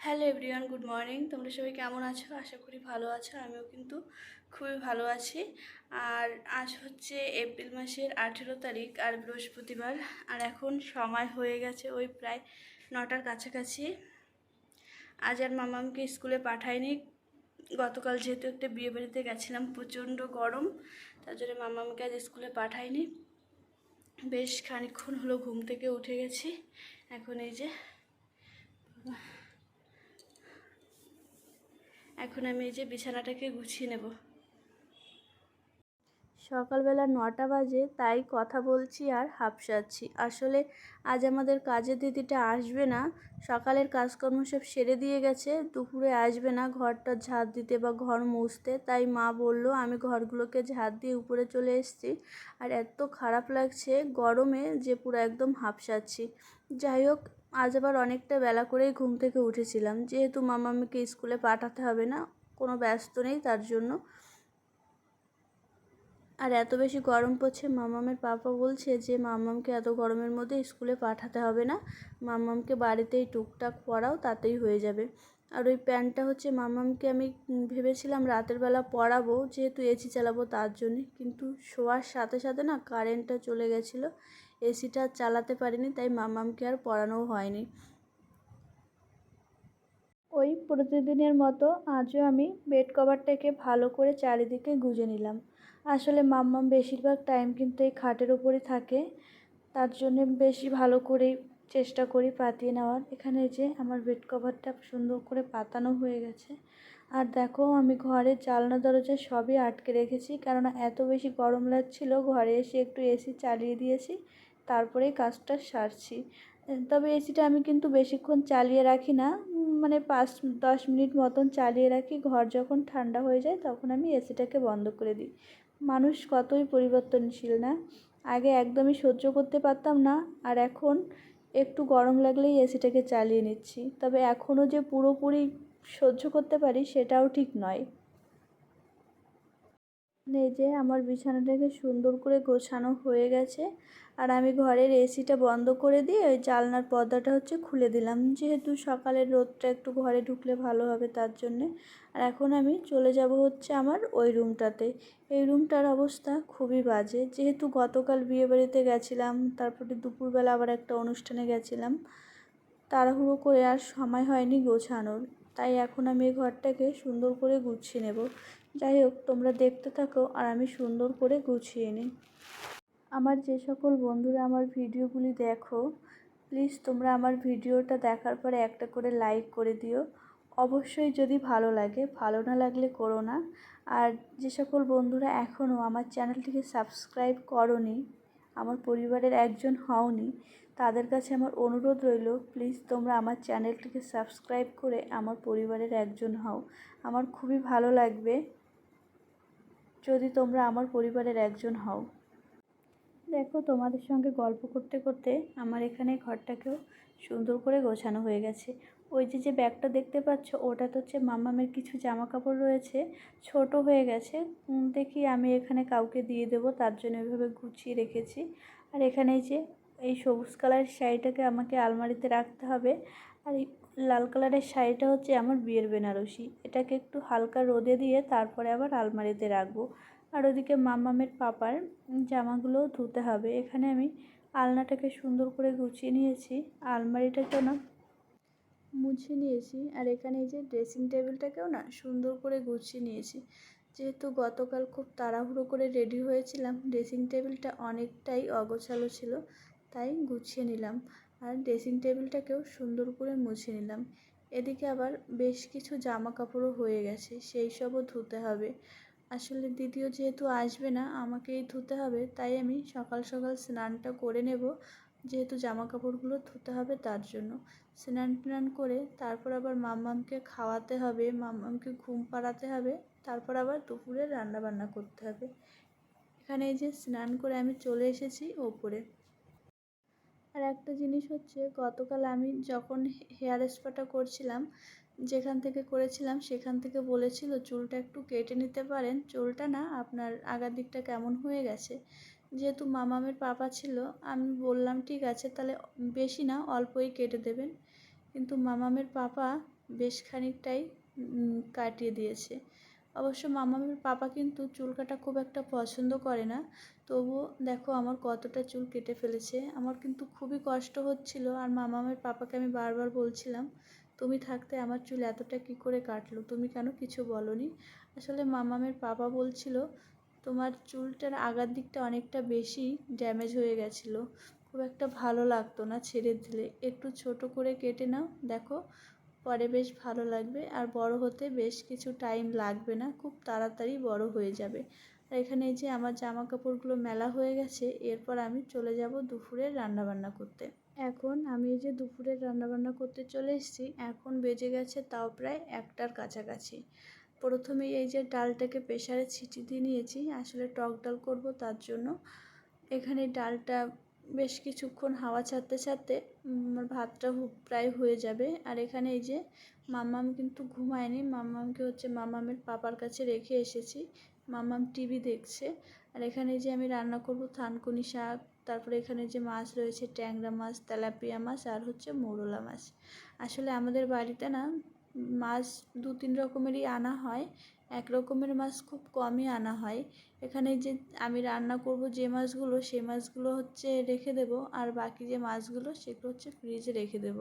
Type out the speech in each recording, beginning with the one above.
Hello everyone good morning তোমরা সবাই কেমন আছো? আশা করি ভালো আছো, আমিও কিন্তু খুবই ভালো আছি। আর আজ হচ্ছে এপ্রিল মাসের আঠেরো তারিখ আর বৃহস্পতিবার, আর এখন সময় হয়ে গেছে ওই প্রায় নটার কাছাকাছি। আজ আর মামামকে স্কুলে পাঠায়নি গতকাল যেহেতু একটা বিয়ে বাড়িতে গেছিলাম, প্রচণ্ড গরম, তার জন্য মামামকে আজ স্কুলে পাঠায়নি বেশ খানিকক্ষণ হলো ঘুম থেকে উঠে গেছি। এখন এই যে এখন আমি এই যে বিছানাটাকে গুছিয়ে নেব। সকালবেলা নটা বাজে, তাই কথা বলছি আর হাঁপসাচ্ছি আসলে আজ আমাদের কাজের দিদিটা আসবে না, সকালের কাজকর্ম সব সেরে দিয়ে গেছে, দুপুরে আসবে না ঘরটা ঝাঁট দিতে বা ঘর মুছতে, তাই মা বলল আমি ঘরগুলোকে ঝাঁট দিয়ে উপরে চলে এসেছি। আর এত খারাপ লাগছে গরমে যে পুরো একদম হাঁপসাচ্ছি যাই হোক আজ আবার অনেকটা বেলা করেই ঘুম থেকে উঠেছিলাম। যেহেতু মামামিকে স্কুলে পাঠাতে হবে না, কোনো ব্যস্ত নেই তার জন্য। আর এত বেশি গরম পড়ছে, মামামের পাপা বলছে যে, মামামকে এত গরমের মধ্যে স্কুলে পাঠাতে হবে না। মামামকে বাড়িতেই টুকটাক পড়াও, তাতেই হয়ে যাবে। আর ওই প্যান্টটা হচ্ছে, মামামকে আমি ভেবেছিলাম রাতের বেলা পরাবো যেহেতু এসি চালাবো তার জন্যে। কিন্তু শোয়ার সাথে সাথে না কারেন্টটা চলে গেছিল। এসিটা চালাতে পারিনি, তাই মামামকে আর পড়ানোও হয়নি। ওই প্রতিদিনের মতো আজও আমি বেড কভারটাকে ভালো করে চারিদিকে গুজে নিলাম। আসলে মাম্মাম বেশিরভাগ টাইম কিন্তু এই খাটের ওপরই থাকে। তার জন্য বেশি ভালো করেই চেষ্টা করি পাতিয়ে নেওয়ার। এখানে যে আমার বেড কভারটা সুন্দর করে পাতানো হয়ে গেছে। আর দেখো, আমি ঘরের জালনা দরজা সবই আটকে রেখেছি। কেননা এত বেশি গরম লাগছিল, ঘরে এসে একটু এসি চালিয়ে দিয়েছি। তারপরেই কাজটা সারছি। তবে এসিটা আমি কিন্তু বেশিক্ষণ চালিয়ে রাখি না। মানে পাঁচ, দশ মিনিট মতন চালিয়ে রাখি। ঘর যখন ঠান্ডা হয়ে যায় তখন আমি এসিটাকে বন্ধ করে দিই। মানুষ কতই পরিবর্তনশীল না? আগে একদমই সহ্য করতে পারতাম না আর এখন একটু গরম লাগলেই এসিটাকে চালিয়ে নিচ্ছি। তবে এখনও যে পুরোপুরি সহ্য করতে পারি সেটাও ঠিক নয়। এই যে আমার বিছানাটাকে সুন্দর করে গোছানো হয়ে গেছে। আর আমি ঘরের এসিটা বন্ধ করে দিয়ে ওই জালনার পর্দাটা হচ্ছে খুলে দিলাম। যেহেতু সকালের রোদটা একটু ঘরে ঢুকলে ভালো হবে তার জন্যে। আর এখন আমি চলে যাব হচ্ছে আমার ওই রুমটাতে। এই রুমটার অবস্থা খুবই বাজে। যেহেতু গতকাল বিয়েবাড়িতে গেছিলাম, তারপরে দুপুরবেলা আবার একটা অনুষ্ঠানে গেছিলাম। তাড়াহুড়ো করে আর সময় হয়নি গোছানোর। তাই এখন আমি এই ঘরটাকে সুন্দর করে গুছিয়ে নেব। যাই হোক, তোমরা দেখতে থাকো আর আমি সুন্দর করে গুছিয়ে নিই। আমার যে সকল বন্ধুরা আমার ভিডিওগুলি দেখো প্লিজ তোমরা আমার ভিডিওটা দেখার পরে একটা করে লাইক করে দিও। অবশ্যই যদি ভালো লাগে, ভালো না লাগলে করো না। আর যে সকল বন্ধুরা এখনও আমার চ্যানেলটিকে সাবস্ক্রাইব করনি আমার পরিবারের একজন হওনি, তাদের কাছে আমার অনুরোধ রইল, প্লিজ তোমরা আমার চ্যানেলটিকে সাবস্ক্রাইব করে আমার পরিবারের একজন হও। আমার খুবই ভালো লাগবে যদি তোমরা আমার পরিবারের একজন হও। দেখো, তোমাদের সঙ্গে গল্প করতে করতে আমার এখানে ঘরটাকেও সুন্দর করে গোছানো হয়ে গেছে। ওই যে যে ব্যাগটা দেখতে পাচ্ছ ওটা তো হচ্ছে মামামের কিছু জামা কাপড় রয়েছে, ছোট হয়ে গেছে। দেখি আমি এখানে কাউকে দিয়ে দেবো, তার জন্য এভাবে গুছিয়ে রেখেছি। আর এখানে যে, এই সবুজ কালারের শাড়িটাকে আমাকে আলমারিতে রাখতে হবে। আর এই লাল কালারের শাড়িটা হচ্ছে আমার বিয়ের বেনারসি। এটাকে একটু হালকা রোদে দিয়ে তারপরে আবার আলমারিতে রাখব। আর ওদিকে মামামের পাপার জামাগুলোও ধুতে হবে। এখানে আমি আলনাটাকে সুন্দর করে গুছিয়ে নিয়েছি। আলমারিটাকেও না, মুছে নিয়েছি। আর এখানে এই যে ড্রেসিং টেবিলটাকেও না সুন্দর করে গুছিয়ে নিয়েছি। যেহেতু গতকাল খুব তাড়াহুড়ো করে রেডি হয়েছিলাম ড্রেসিং টেবিলটা অনেকটাই অগোছালো ছিল, তাই গুছিয়ে নিলাম। আর ড্রেসিং টেবিলটাকেও সুন্দর করে মুছে নিলাম। এদিকে আবার বেশ কিছু জামা কাপড়ও হয়ে গেছে, সেই সবও ধুতে হবে। আসলে দ্বিতীয় যেহেতু আসবে না, আমাকেই ধুতে হবে, তাই আমি সকাল সকাল স্নানটা করে নেব। যেহেতু জামা কাপড়গুলো ধুতে হবে তার জন্য। স্নান টান করে তারপর আবার মাম্মামকে খাওয়াতে হবে, মাম্মামকে ঘুম পাড়াতে হবে, তারপর আবার দুপুরে রান্না বান্না করতে হবে। এখানে এই যে স্নান করে আমি চলে এসেছি ওপরে। আর একটা জিনিস হচ্ছে, গতকাল আমি যখন হেয়ার স্পাটা করছিলাম যেখান থেকে করেছিলাম সেখান থেকে বলেছিল, চুলটা একটু কেটে নিতে পারেন। চুলটা না আপনার আগার দিকটা কেমন হয়ে গেছে। যেহেতু মামামের পাপা ছিল, আমি বললাম, ঠিক আছে, তাহলে বেশি না, অল্পই কেটে দেবেন। কিন্তু মামামের পাপা বেশ খানিকটাই কাটিয়ে দিয়েছে। অবশ্য মামামের পাপা কিন্তু চুল কাটা খুব একটা পছন্দ করে না। তবুও দেখো আমার কতটা চুল কেটে ফেলেছে। আমার কিন্তু খুবই কষ্ট হচ্ছিল। আর মামামের পাপাকে আমি বারবার বলছিলাম তুমি থাকতে আমার চুল এতটা কি করে কাটলো? তুমি কেন কিছু বলনি? আসলে মামামের পাপা বলছিল, তোমার চুলটার আগার দিকটা অনেকটা বেশি ড্যামেজ হয়ে গেছিল। খুব একটা ভালো লাগতো না ছেড়ে দিলে। একটু ছোট করে কেটে নাও, দেখো। পরে বেশ ভালো লাগবে। আর বড় হতে বেশ কিছু টাইম লাগবে না, খুব তাড়াতাড়ি বড় হয়ে যাবে। আর এখানে যে আমার জামা কাপড়গুলো মেলা হয়ে গেছে, এরপর আমি চলে যাব দুপুরের রান্নাবান্না করতে। এখন আমি যে দুপুরের রান্নাবান্না করতে চলে এসেছি, এখন বেজে গেছে তাও প্রায় একটার কাছাকাছি। প্রথমে এই যে ডালটাকে প্রেশারে ছিটি দিয়ে নিয়েছি, আসলে টক ডাল করব তার জন্য। এখানে ডালটা বেশ কিছুক্ষণ হাওয়া ছাড়তে ছাড়তে আমার ভাতটা প্রায় হয়ে যাবে। আর এখানে এই যে মাম্মাম কিন্তু ঘুমায়নি, মামামকে হচ্ছে মাম্মামের পাপার কাছে রেখে এসেছি। মামাম টিভি দেখছে। আর এখানে যে আমি রান্না করব থানকুনি শাক তারপরে এখানে যে মাছ রয়েছে, ট্যাংরা মাছ, তেলাপিয়া মাছ আর হচ্ছে মৌরলা মাছ। আসলে আমাদের বাড়িতে না মাছ দু তিন রকমেরই আনা হয়, এক রকমের মাছ খুব কমই আনা হয়। এখানে যে আমি রান্না করব যে মাছগুলো সেই মাছগুলো হচ্ছে রেখে দেব আর বাকি যে মাছগুলো, সেগুলো হচ্ছে ফ্রিজে রেখে দেব।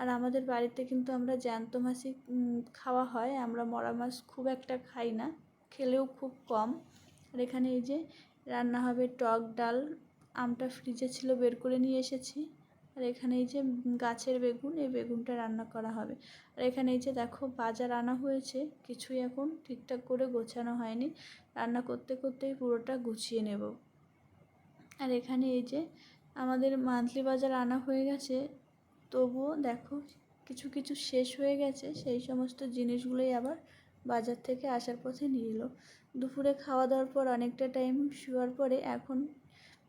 আর আমাদের বাড়িতে কিন্তু আমরা জ্যান্ত মাছই খাওয়া হয়। আমরা মরা মাছ খুব একটা খাই না, খেলেও খুব কম। আর এখানে এই যে রান্না হবে টক ডাল আমটা ফ্রিজে ছিল, বের করে নিয়ে এসেছি। আর এখানে এই যে গাছের বেগুন, এই বেগুনটা রান্না করা হবে। আর এখানে এই যে দেখো, বাজার আনা হয়েছে, কিছুই এখন ঠিকঠাক করে গোছানো হয়নি। রান্না করতে করতেই পুরোটা গুছিয়ে নেব। আর এখানে এই যে আমাদের মান্থলি বাজার আনা হয়ে গেছে, তবুও দেখো, কিছু কিছু শেষ হয়ে গেছে, সেই সমস্ত জিনিসগুলোই আবার বাজার থেকে আসার পথে নিয়ে এলো। দুপুরে খাওয়া দাওয়ার পর অনেকটা টাইম শোয়ার পরে এখন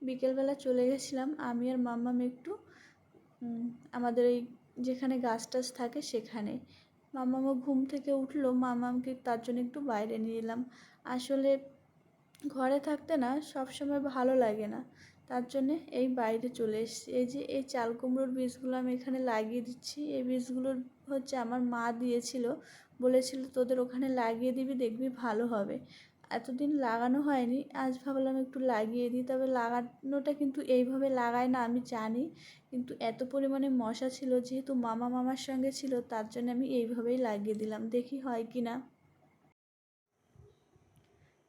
বিকেলবেলা চলে গেছিলাম, আমি আর মাম্মাম একটু আমাদের ওই যেখানে গাছ টাছ থাকে সেখানে। মামামও ঘুম থেকে উঠল মামামকে তার জন্য একটু বাইরে নিয়ে এলাম। আসলে ঘরে থাকতে না সব সময় ভালো লাগে না। তার জন্যে এই বাইরে চলে এসেছি। এই যে এই চাল কুমড়োর বীজগুলো আমি এখানে লাগিয়ে দিচ্ছি, এই বীজগুলোর হচ্ছে আমার মা দিয়েছিল। বলেছিল তোদের ওখানে লাগিয়ে দিবি, দেখবি ভালো হবে। এতদিন লাগানো হয়নি, আজ ভাবলাম একটু লাগিয়ে দিই। তবে লাগানোটা কিন্তু এইভাবে লাগায় না, আমি জানি। কিন্তু এত পরিমাণে মশা ছিল, যেহেতু মামা মামার সঙ্গে ছিল, তার জন্য আমি এইভাবেই লাগিয়ে দিলাম। দেখি হয় কি না।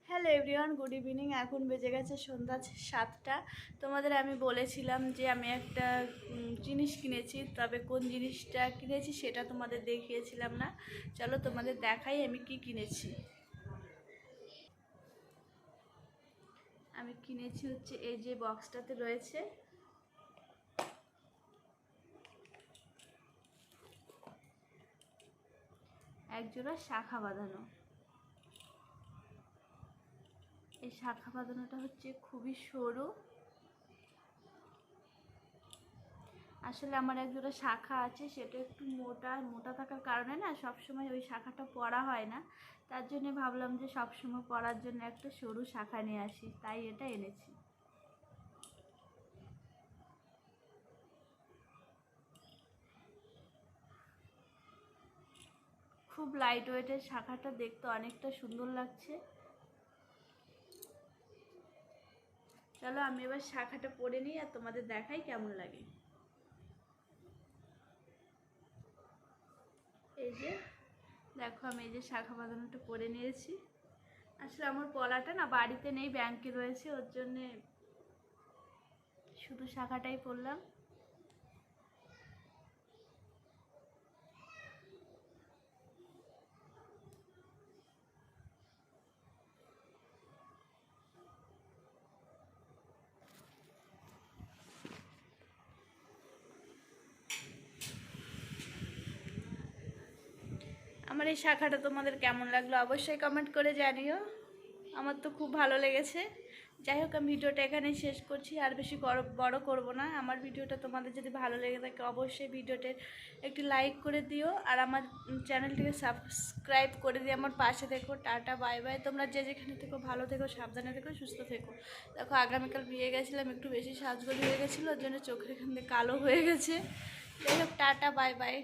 Hello everyone, good evening. এখন বেজে গেছে সন্ধ্যা সাতটা। তোমাদের আমি বলেছিলাম যে আমি একটা জিনিস কিনেছি। তবে কোন জিনিসটা কিনেছি সেটা তোমাদের দেখিয়েছিলাম না। চলো তোমাদের দেখাই আমি কি কিনেছি। আমি কিনেছি হচ্ছে এই যে বক্সটাতে রয়েছে। একজোড়া শাখা বাঁধানো। এই শাখা বাঁধানোটা হচ্ছে খুবই সরু। আসলে আমার একজোড়া শাখা আছে, সেটা একটু মোটা মোটা থাকার কারণে না সব সময় ওই শাখাটা পরা হয় না। তার জন্য ভাবলাম যে সব সময় পরার জন্য একটা সরু শাখা নিয়ে আসি, তাই এটা এনেছি। খুব লাইট ওয়েটের শাখাটা দেখতে অনেকটা সুন্দর লাগছে। চলো আমি এবার শাখাটা পরে নিই আর তোমাদের দেখাই কেমন লাগে। এই যে, দেখো আমি এই যে শাখা বাঁধানোটা পরে নিয়েছি। আসলে আমার পলাটা না বাড়িতে নেই, ব্যাংকে রয়েছে, ওর জন্যে শুধু শাখাটাই পরলাম। আমার এই শাখাটা তোমাদের কেমন লাগল অবশ্যই কমেন্ট করে জানিও। আমার তো খুব ভালো লেগেছে। যাই হোক, আমি ভিডিওটা এখানেই শেষ করছি। আর বেশি বড় করব না। আমার ভিডিওটা তোমাদের যদি ভালো লেগে থাকে, অবশ্যই ভিডিওতে একটি লাইক করে দিও। আর আমার চ্যানেলটিকে সাবস্ক্রাইব করে দিয়ে আমার পাশে থেকো। টাটা বাই বাই তোমরা যে যেখানে থেকো, ভালো থেকো, সাবধানে থেকো, সুস্থ থেকো। দেখো, আগামীকাল বিয়ে গেছিলাম, একটু বেশি সাজগোজ হয়ে গেছিল, ওর জন্য চোখের এখান থেকে কালো হয়ে গেছে। যাই হোক, টাটা বাই বাই